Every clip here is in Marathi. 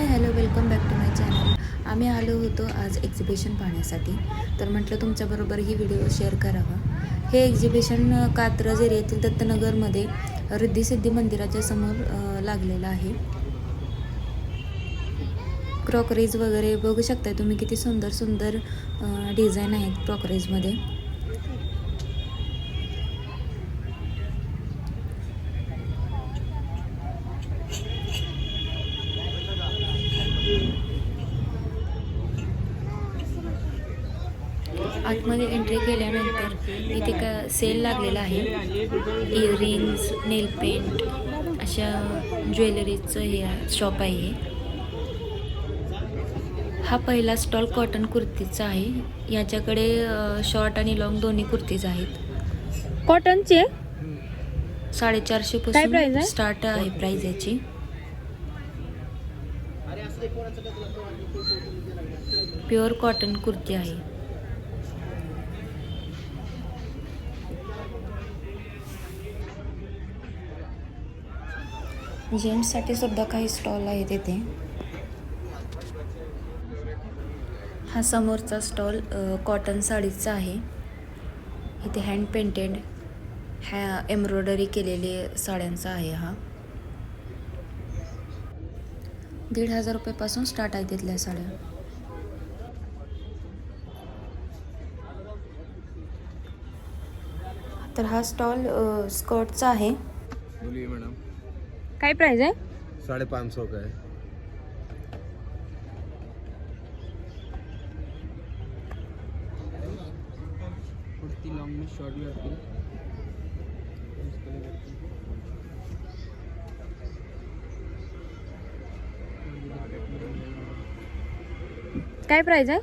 Hi hello welcome back to my channel. आम्ही आलो होतो आज एक्झिबिशन पाहण्यासाठी. तर म्हटलं तुमच्याबरोबर ही व्हिडिओ शेअर करावा. हे एक्झिबिशन कात्रज एरियातील दत्तनगरमध्ये रिद्धिसिद्धी मंदिराच्या समोर लागलेलं आहे. क्रॉकरीज वगैरे बघू शकताय तुम्ही किती सुंदर सुंदर डिझाईन आहेत क्रॉकरीजमध्ये आतमध्ये एंट्री केल्यानंतर इथे का सेल लागलेला आहे. इयरिंग्स नेल पेंट अशा ज्वेलरीचं हे शॉप आहे. हे. पहिला स्टॉल कॉटन कुर्तीचा आहे. याच्याकडे शॉर्ट आणि लॉंग दोन्ही कुर्तीज आहेत. कॉटनचे साडेचारशे पासून? स्टार्ट आहे प्राइस याची. प्युअर कॉटन कुर्ती आहे. जेंट्ससाठी सुद्धा काही स्टॉल आहेत इथे. हा समोरचा स्टॉल कॉटन साडीचा आहे. इथे हँड पेंटेड ह्या एम्ब्रॉयडरी केलेली साड्यांचा आहे हा. दीड हजार रुपयेपासून स्टार्ट आहे तिथल्या साड्या. तर हा स्टॉल स्कर्टचा आहे. काय प्राइस आहे? साढ़े पाँच सौ का है कुर्ती लॉन्ग में शॉर्ट में आपकी काय प्राइस आहे?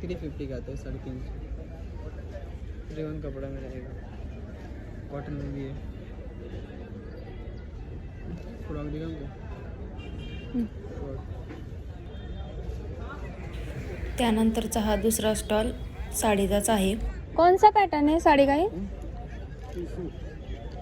थ्री फिफ्टी का आता है साढ़े तीन सौ रेवन कपड़ा में रहेगा। कॉटन में भी है। फ्रॉक त्यानंतरचा हा दुसरा स्टॉल साडीचाच आहे. कौन सा पॅटर्न आहे साडी काय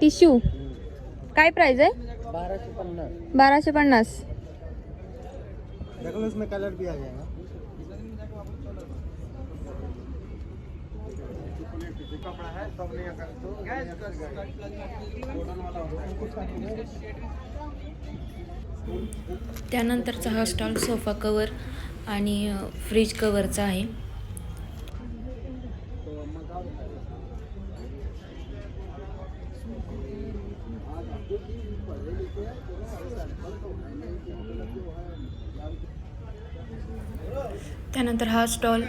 टिश्यू. काय प्राइस आहे? बारह सौ पन्नास. बाराशे पन्नास. देखो इसमें कलर भी आ जाएगा त्यानंतरचा हा स्टॉल सोफा कवर आणि फ्रीज कवरचा आहे. त्यानंतर हा स्टॉल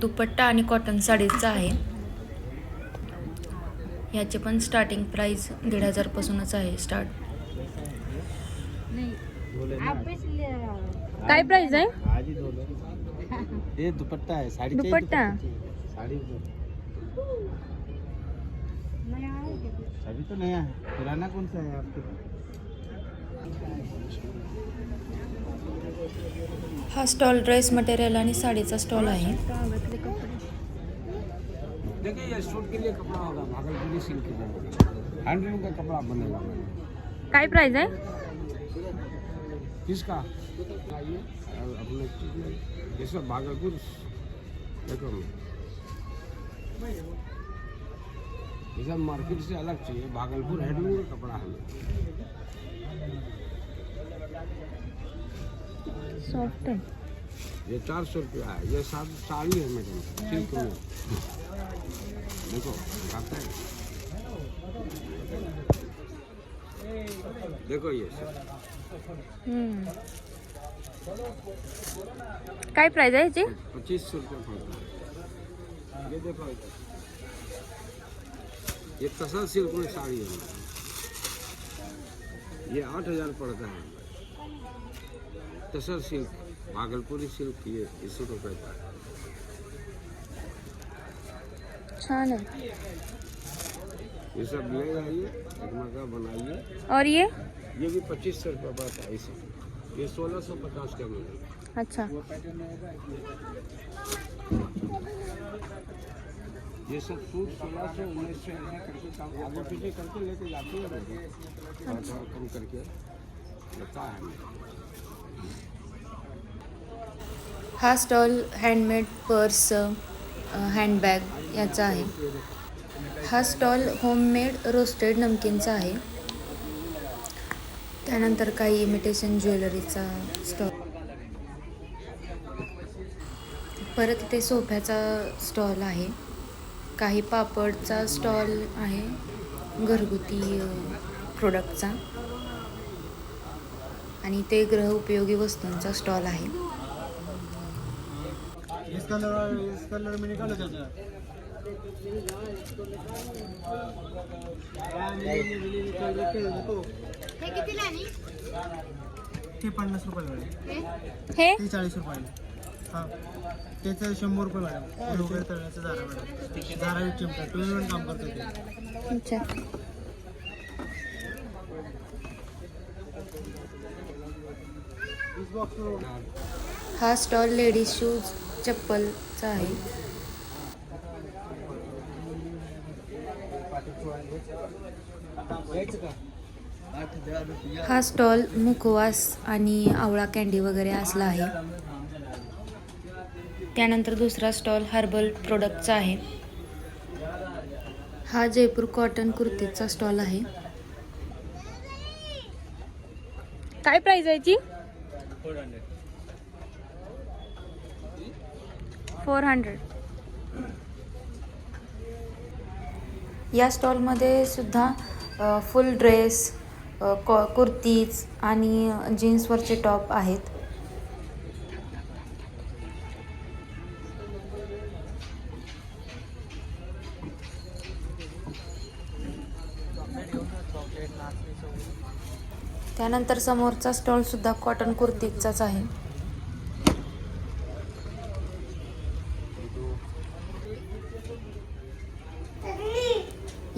दुपट्टा आणि कॉटन साडीचा आहे. याचे पण स्टार्टिंग प्राइस दीड हजारपासूनच आहे स्टार्ट काय प्राइस आहे? आज ही दो लो ये दुपट्टा? है साड़ी चाहिए दुपट्टा? साड़ी अभी तो नया है पुराना कौन सा है आपके हा स्टॉल ड्रेस मटेरियल आणि साडीचा स्टॉल आहे. देखिए ये सूट के लिए कपड़ा होगा भागलपुरी सिल्क के लिए। हैंडलूम का कपड़ा बनेगा। काय प्राइस आहे? किसका अपने ये सब भागलपुर देखो। ये सब मार्केट से अलग चाहिए भागलपुर हैंडलूम का कपड़ा है। सॉफ्ट आहे ये चार सौ रुपया है। ये सब साड़ी है मैडम। सिल्क में। देखो दिखाते हैं। देखो ये हम्म. काय प्राइस आहे याची? पच्चीस सौ रुपये पड़ता है। ये देखो ये तसल सिल्क में साड़ी है। ये आठ हज़ार पड़ता है। तसल सिल्क। भागलपुरी सिल्क ये इसी को कहता है। छान ये सब ले जाइए जगमगा बनाइए। और ये? ये भी पच्चीस सौ रुपये पड़ता है इसे ये सोलह सौ पचास का मिलेगा। अच्छा। ये सब सूट सोलह सौ उन्नीस सौ ऐसा करके काम आगे पीछे करके लेके जाती है थोड़ा कम करके लगता है। हा स्टॉल हँडमेड पर्स हँडबॅग याचा आहे. हा स्टॉल होममेड रोस्टेड नमकीनचा आहे. त्यानंतर काही इमिटेशन ज्वेलरीचा स्टॉल. परत इथे सोफ्याचा स्टॉल आहे. काही पापडचा स्टॉल आहे. घरगुती प्रोडक्टचा आणि ते ग्रह उपयोगी वस्तूंचा स्टॉल आहे. इस कलर इस कलर में निकालो चाचा ते पन्नास रुपये हे? ते चाळीस रुपये. हा. त्याचं शंभर रुपये मॅडम वगैरे तळण्याचं झारा मॅडम. झारा एक चिमटा. टू इन वन काम करतो ते. अच्छा. इस बॉक्स हा स्टॉल लेडीज शूज. चप्पलचा आहे. हा स्टॉल मुखवास आणि आवळा कॅन्डी वगैरे असला आहे. त्यानंतर दुसरा स्टॉल हर्बल प्रोडक्टचा आहे. हा जयपूर कॉटन कुर्तीचा स्टॉल आहे. काय प्राइस आहे याची फोर हंड्रेड. या स्टॉलमध्ये सुद्धा फुल ड्रेस कॉ कुर्तीज आणि जीन्सवरचे टॉप आहेत. त्यानंतर समोरचा स्टॉल सुद्धा कॉटन कुर्तीचाच आहे.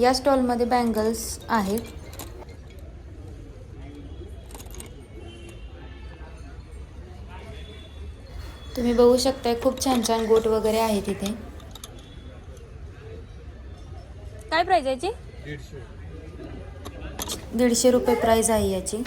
या स्टॉलमध्ये बँगल्स आहेत. तुम्ही बघू शकताय खूप छान छान गोट वगैरे आहेत इथे काय प्राइस आहे याची? दीडशे. रुपये प्राइस आहे याची.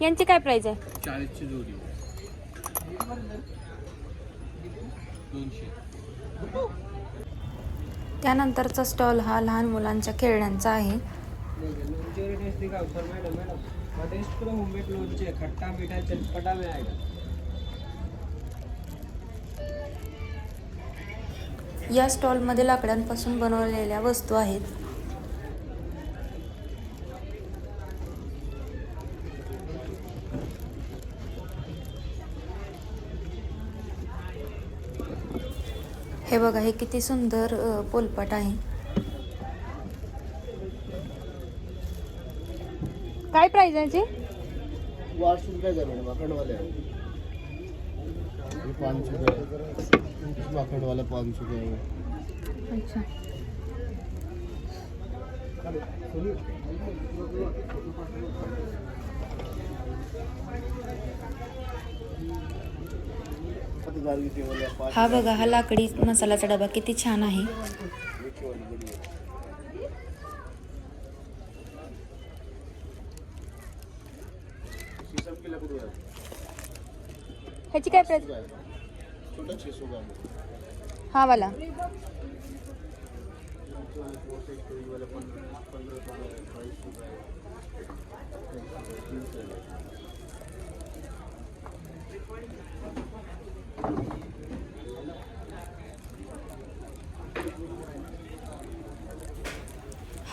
यांची काय प्राइस आहे? चाळीसची जोडी. दोनशे. त्यानंतरचा स्टॉल हा लहान मुलांच्या खेळण्यांचा आहे. या स्टॉलमध्ये लाकडांपासून बनवलेल्या वस्तू आहेत. हे बघा हे किती सुंदर पोलपाट आहे. काय प्राइस आहे याची? अच्छा. हा बघा हा लाकडी मसाल्याचा डबा किती छान आहे. ह्याची काय प्राइस छोटा छः सौ का हा वाला.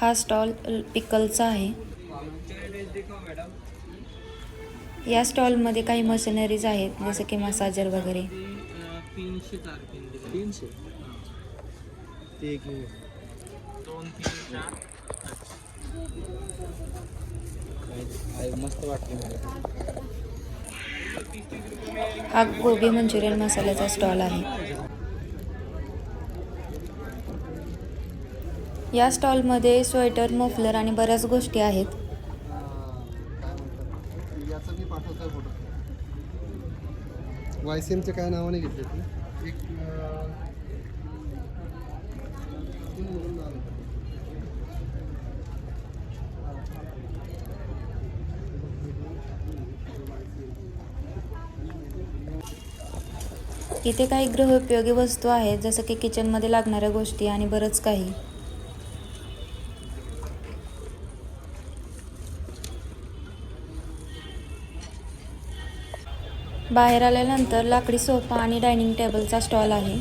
हा स्टॉल पिकलचा आहे. या स्टॉलमध्ये काही मशिनरीज आहेत जसं की मसाजर वगैरे. ही मस्त हा गोबी मंचुरियन मसाल्याचा स्टॉल आहे. या स्टॉलमध्ये स्वेटर मफलर आणि बऱ्याच गोष्टी आहेत. काय नावाने घेतले ते? एक. इथे काही गृहोपयोगी वस्तू आहेत जसं की किचनमध्ये लागणाऱ्या गोष्टी आणि बरंच काही. बाहेर आल्यानंतर लाकडी सोफा आणि डायनिंग टेबलचा स्टॉल आहे.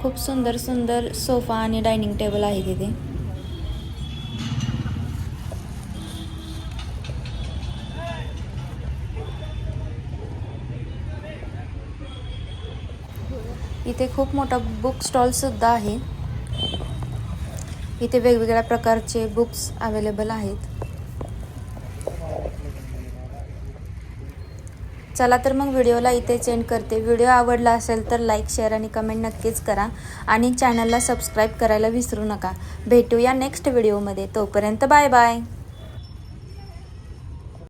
खूप सुंदर सुंदर सोफा आणि डायनिंग टेबल आहे तिथे. इथे खूप मोठा बुक स्टॉल सुद्धा आहे. इथे वेगवेगळ्या प्रकारचे बुक्स अवेलेबल आहेत. चला तर मग व्हिडिओला इथे सेंड करते. व्हिडिओ आवडला असेल तर लाईक शेअर आणि कमेंट नक्कीच करा. आणि चॅनलला सबस्क्राईब करायला विसरू नका. भेटूया नेक्स्ट व्हिडिओमध्ये तोपर्यंत बाय बाय